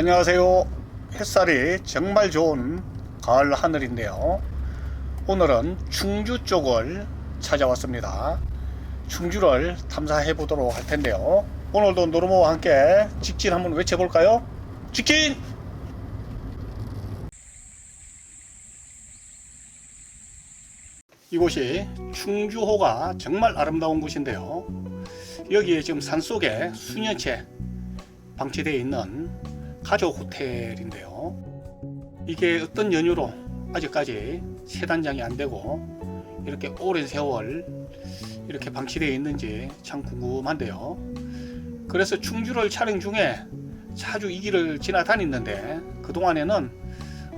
안녕하세요. 햇살이 정말 좋은 가을 하늘인데요. 오늘은 충주 쪽을 찾아왔습니다. 충주를 탐사해 보도록 할 텐데요. 오늘도 노르모와 함께 직진 한번 외쳐볼까요? 직진! 이곳이 충주호가 정말 아름다운 곳인데요. 여기에 지금 산속에 수년째 방치되어 있는 가족 호텔인데요. 이게 어떤 연유로 아직까지 세단장이 안 되고 이렇게 오랜 세월 이렇게 방치되어 있는지 참 궁금한데요. 그래서 충주를 촬영 중에 자주 이 길을 지나다녔는데 그동안에는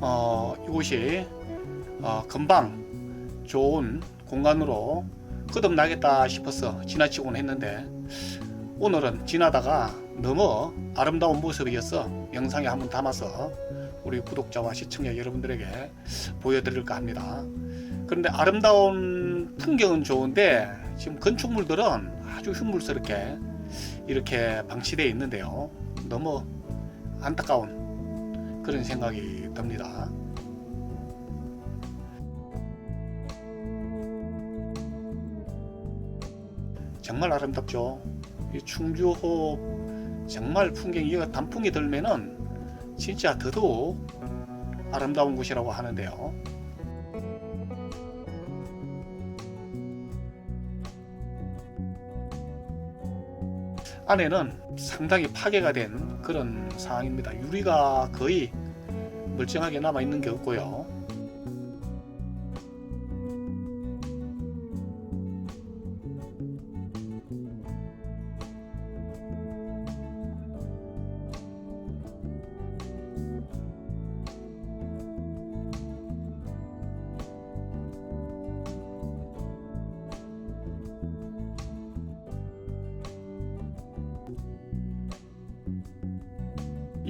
어, 이곳이 어, 금방 좋은 공간으로 거듭나겠다 싶어서 지나치곤 했는데 오늘은 지나다가 너무 아름다운 모습이어서 영상에 한번 담아서 우리 구독자와 시청자 여러분들에게 보여드릴까 합니다. 그런데 아름다운 풍경은 좋은데 지금 건축물들은 아주 흉물스럽게 이렇게 방치되어 있는데요. 너무 안타까운 그런 생각이 듭니다. 정말 아름답죠. 이 충주호 정말 풍경이 단풍이 들면은 진짜 더더욱 아름다운 곳이라고 하는데요. 안에는 상당히 파괴가 된 그런 상황입니다. 유리가 거의 멀쩡하게 남아 있는 게 없고요.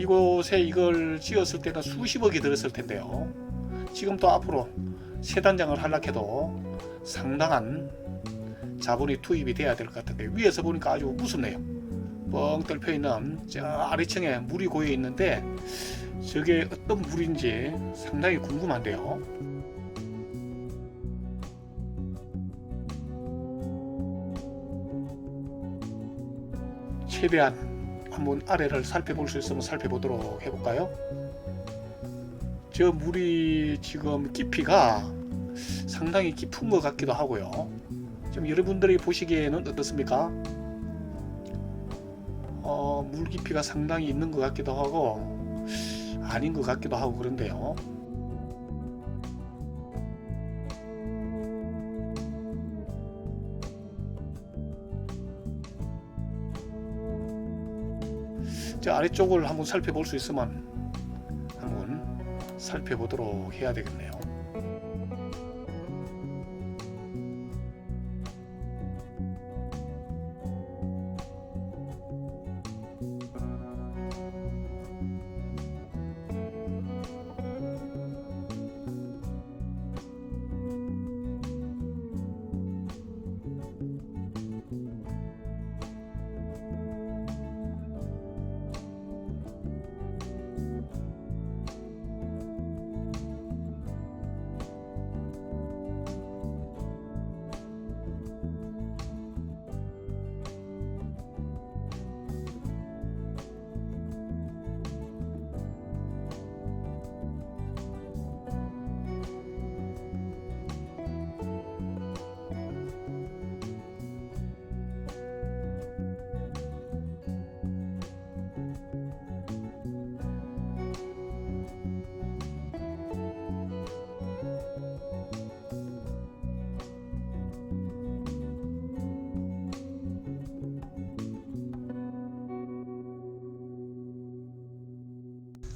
이곳에 이걸 지었을 때는 수십억이 들었을 텐데요. 지금 또 앞으로 세 단장을 하락해도 상당한 자본이 투입이 돼야 될 것 같은데 위에서 보니까 아주 무섭네요. 뻥 뚫혀 있는 저 아래층에 물이 고여 있는데 저게 어떤 물인지 상당히 궁금한데요. 최대한 한번 아래를 살펴볼 수 있으면 살펴보도록 해볼까요? 저 물이 지금 깊이가 상당히 깊은 것 같기도 하고요. 좀 여러분들이 보시기에는 어떻습니까? 어, 물 깊이가 상당히 있는 것 같기도 하고 아닌 것 같기도 하고 그런데요. 저 아래쪽을 한번 살펴볼 수 있으면 한번 살펴보도록 해야 되겠네요.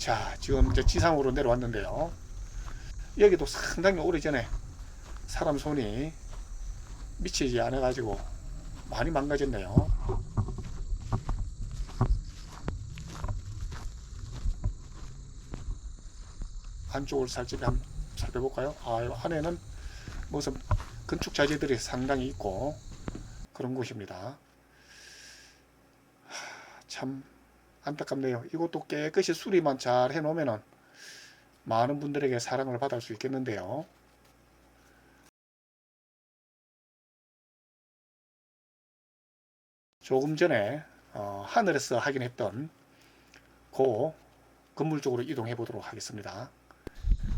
자, 지금 이제 지상으로 내려왔는데요. 여기도 상당히 오래전에 사람 손이 미치지 않아가지고 많이 망가졌네요. 안쪽을 살짝 한번 살펴볼까요? 아, 안에는 무슨 건축 자재들이 상당히 있고 그런 곳입니다. 하, 참 안타깝네요. 이것도 깨끗이 수리만 잘 해놓으면은 많은 분들에게 사랑을 받을 수 있겠는데요. 조금 전에 어, 하늘에서 확인했던 그 건물 쪽으로 이동해 보도록 하겠습니다.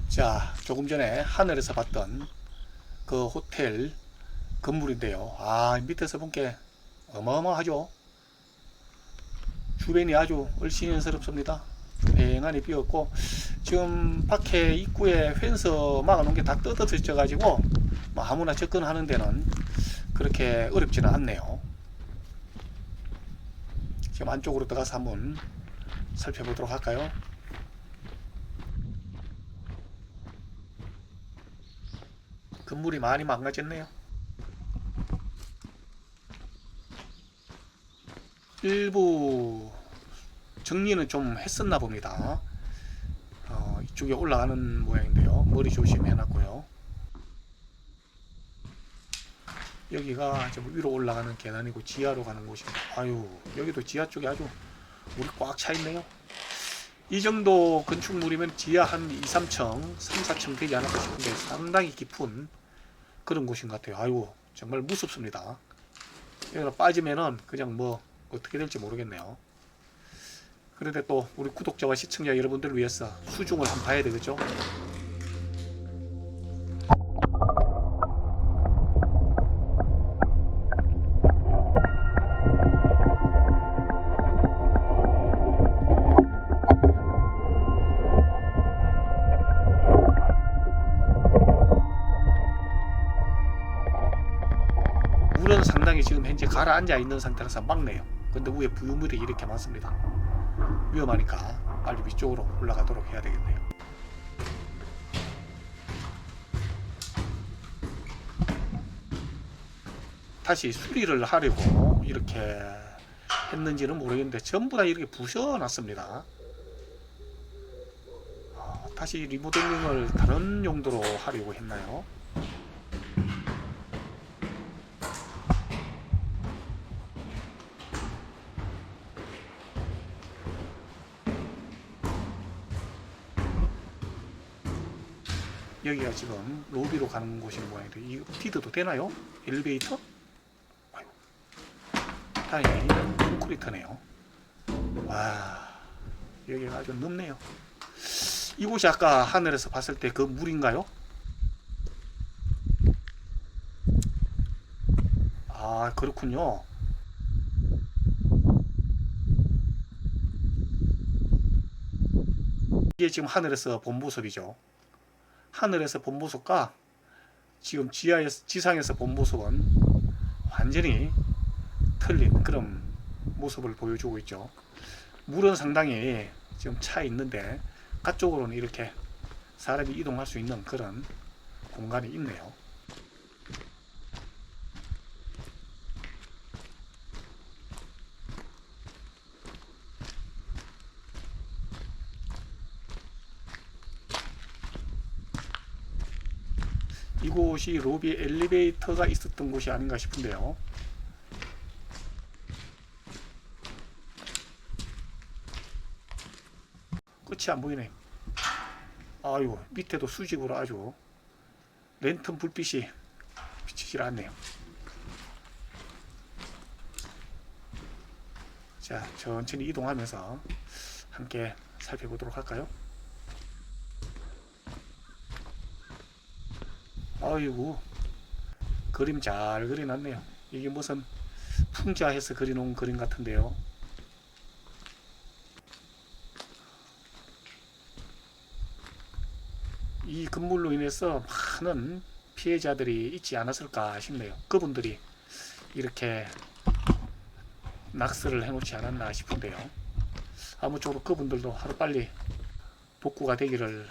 자, 조금 전에 하늘에서 봤던 그 호텔 건물인데요. 아, 밑에서 본 게 어마어마하죠. 주변이 아주 얼씬스럽습니다. 휑하니 비었고 지금 밖에 입구에 펜스 막아놓은 게 다 뜯어져 가지고 뭐 아무나 접근하는 데는 그렇게 어렵지는 않네요. 지금 안쪽으로 들어가서 한번 살펴보도록 할까요? 건물이 많이 망가졌네요. 일부 정리는 좀 했었나 봅니다. 어, 이쪽에 올라가는 모양인데요. 머리 조심해놨고요. 여기가 좀 위로 올라가는 계단이고 지하로 가는 곳입니다. 아유 여기도 지하 쪽에 아주 물이 꽉 차 있네요. 이 정도 건축물이면 지하 한 2, 3층, 3, 4층 되지 않을까 싶은데 상당히 깊은 그런 곳인 것 같아요. 아유 정말 무섭습니다. 여기로 빠지면은 그냥 뭐 어떻게 될지 모르겠네요. 그런데 또 우리 구독자와 시청자 여러분들을 위해서 수중을 한번 봐야 되겠죠? 물은 상당히 지금 현재 가라앉아 있는 상태라서 막네요. 근데 위에 부유물이 이렇게 많습니다. 위험하니까 빨리 위쪽으로 올라가도록 해야 되겠네요. 다시 수리를 하려고 이렇게 했는지는 모르겠는데 전부 다 이렇게 부셔놨습니다. 어, 다시 리모델링을 다른 용도로 하려고 했나요? 여기가 지금 로비로 가는 곳인 모양인데 이 피드도 되나요? 엘리베이터? 아유. 다행히 콘크리트네요. 와 여기가 아주 넓네요. 이곳이 아까 하늘에서 봤을 때 그 물인가요? 아 그렇군요. 이게 지금 하늘에서 본 모습이죠. 하늘에서 본 모습과 지금 지하에서 지상에서 본 모습은 완전히 틀린 그런 모습을 보여주고 있죠. 물은 상당히 지금 차 있는데 가쪽으로는 이렇게 사람이 이동할 수 있는 그런 공간이 있네요. 이 곳이 로비 엘리베이터가 있었던 곳이 아닌가 싶은데요. 끝이 안 보이네. 아유 밑에도 수직으로 아주 랜턴 불빛이 비치질 않네요. 자 천천히 이동하면서 함께 살펴보도록 할까요? 아이고 그림 잘 그려놨네요. 이게 무슨 풍자해서 그려놓은 그림 같은데요. 이 건물로 인해서 많은 피해자들이 있지 않았을까 싶네요. 그분들이 이렇게 낙서를 해놓지 않았나 싶은데요. 아무쪼록 그분들도 하루빨리 복구가 되기를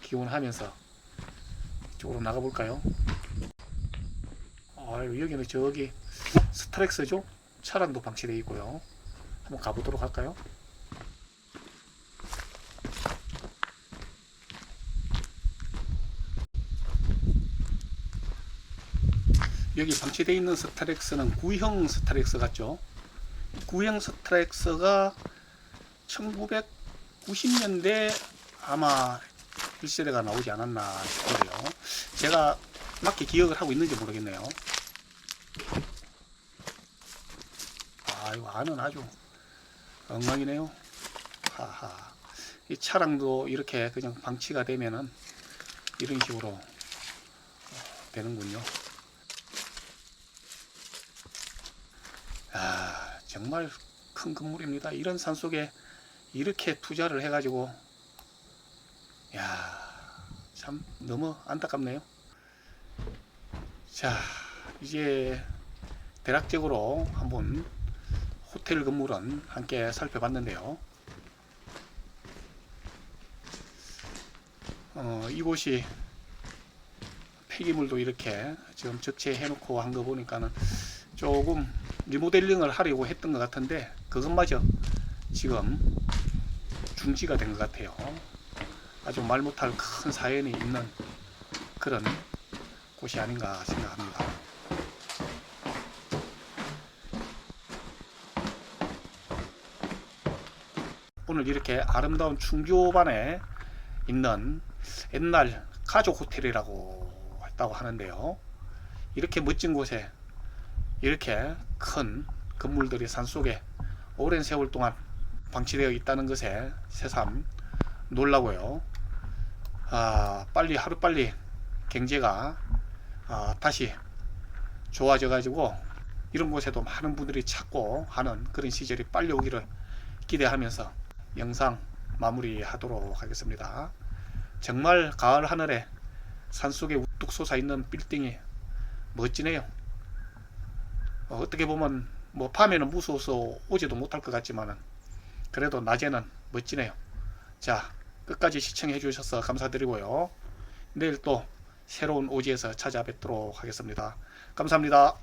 기원하면서 이 쪽으로 나가볼까요? 아유, 여기는 저기 스트렉스죠? 차량도 방치되어 있고요. 한번 가보도록 할까요? 여기 방치되어 있는 스타렉스는 구형 스타렉스 같죠? 구형 스타렉스가 1990년대 아마 1세대가 나오지 않았나 싶은데요. 제가 맞게 기억을 하고 있는지 모르겠네요. 아, 이거 안은 아주 엉망이네요. 하하. 이 차량도 이렇게 그냥 방치가 되면은 이런 식으로 어, 되는군요. 아, 정말 큰 건물입니다. 이런 산 속에 이렇게 투자를 해가지고, 야, 참 너무 안타깝네요. 자, 이제 대략적으로 한번 호텔 건물은 함께 살펴봤는데요. 어, 이곳이 폐기물도 이렇게 지금 적재해 놓고 한 거 보니까는 조금 리모델링을 하려고 했던 것 같은데 그것마저 지금 중지가 된 것 같아요. 아주 말 못할 큰 사연이 있는 그런 곳이 아닌가 생각합니다. 오늘 이렇게 아름다운 충주반에 있는 옛날 가족 호텔이라고 했다고 하는데요. 이렇게 멋진 곳에 이렇게 큰 건물들이 산속에 오랜 세월 동안 방치되어 있다는 것에 새삼 놀라고요. 아, 빨리 하루빨리 경제가 아, 다시 좋아져 가지고 이런 곳에도 많은 분들이 찾고 하는 그런 시절이 빨리 오기를 기대하면서 영상 마무리하도록 하겠습니다. 정말 가을 하늘에 산속에 우뚝 솟아 있는 빌딩이 멋지네요. 어, 어떻게 보면 뭐 밤에는 무서워서 오지도 못할 것 같지만은 그래도 낮에는 멋지네요. 자 끝까지 시청해 주셔서 감사드리고요. 내일 또 새로운 오지에서 찾아뵙도록 하겠습니다. 감사합니다.